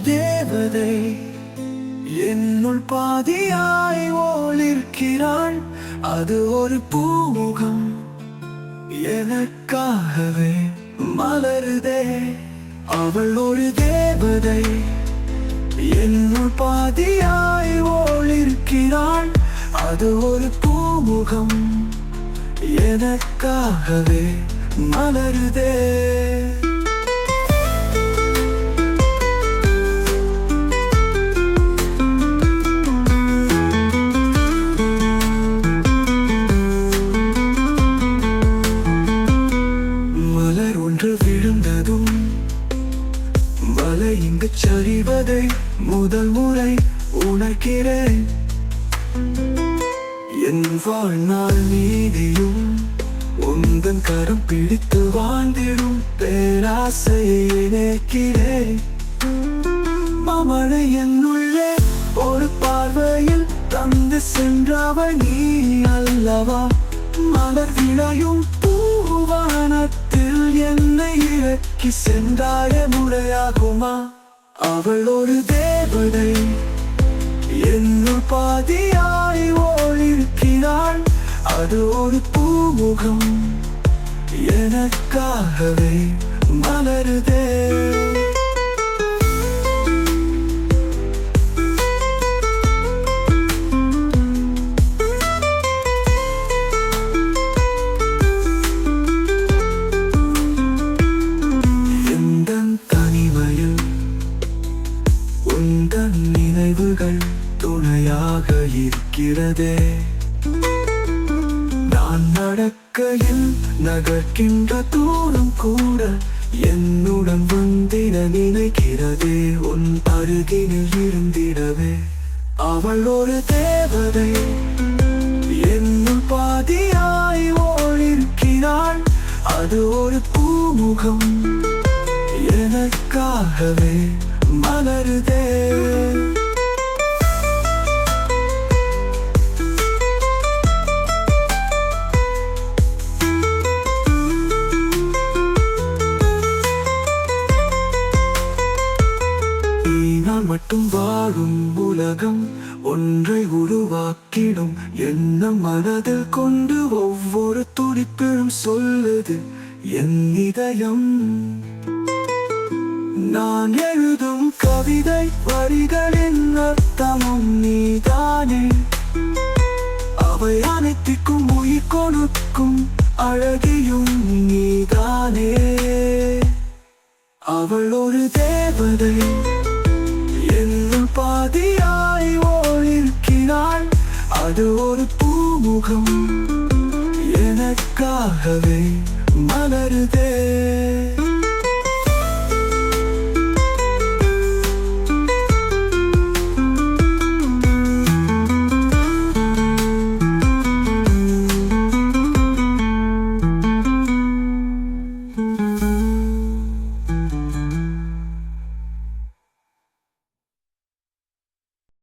தேவதை என்னுள் பாதியாய் ஒளிர்க்கிறாள் அது ஒரு பூமுகம் எனக்காகவே மலருதே. அவள் ஒரு தேவதை என்னுள் பாதியாய் ஒளிர்க்கிறாள் அது ஒரு பூமுகம் எனக்காகவே மலருதே. மலை இங்கு சரிவதை முதல் முறை உணர்கிறேன். என் வாழ்நாள் நீதியும் உந்தன் கரம் பிடித்து வாழ்ந்திடும் பேராசையை நினைக்கிறேன் மமழை என்னுள்ளே ஒரு பார்வையில் தந்து சென்றவ நீ அல்லவா? மலர் விளையும் விலக்கி இறக்கி சென்றாய முறையாகுமா அவள் ஒரு தேவதை என்னுள் பாதியாய் ஓழிருக்கிறாள் அது ஒரு பூமுகம். எனக்காகவே மலருதே. நினைவுகள் துணையாக இருக்கிறதே. நான் நடக்கையில் நகர்கின்ற தூரம் கூட என்னுடன் வந்திட நினைக்கிறதே. உன் அருகினில் இருந்திடவே. அவள் ஒரு தேவதை. என்னுள் பாதியாய் ஓழிருக்கிறாள் அது ஒரு பூமுகம். எனக்காகவே மலருதே. நான் மட்டும் வாழும் உலகம் ஒன்றை உருவாக்கிடும் எண்ணம் மனதில் கொண்டு ஒவ்வொரு துடிப்பிலும் சொல்லுது என் இதயம். நான் எழுதும் கவிதை வரிகளின் அர்த்தமும் நீதானே அவை அனைத்திற்கும் உயிர் கொடுக்கும் அழகியும் நீதானே அவள் ஒரு தேவதை என்னுள் பாதியாய் ஓழிருக்கிறாள் அது ஒரு பூமுகம் எனக்காகவே மலருதே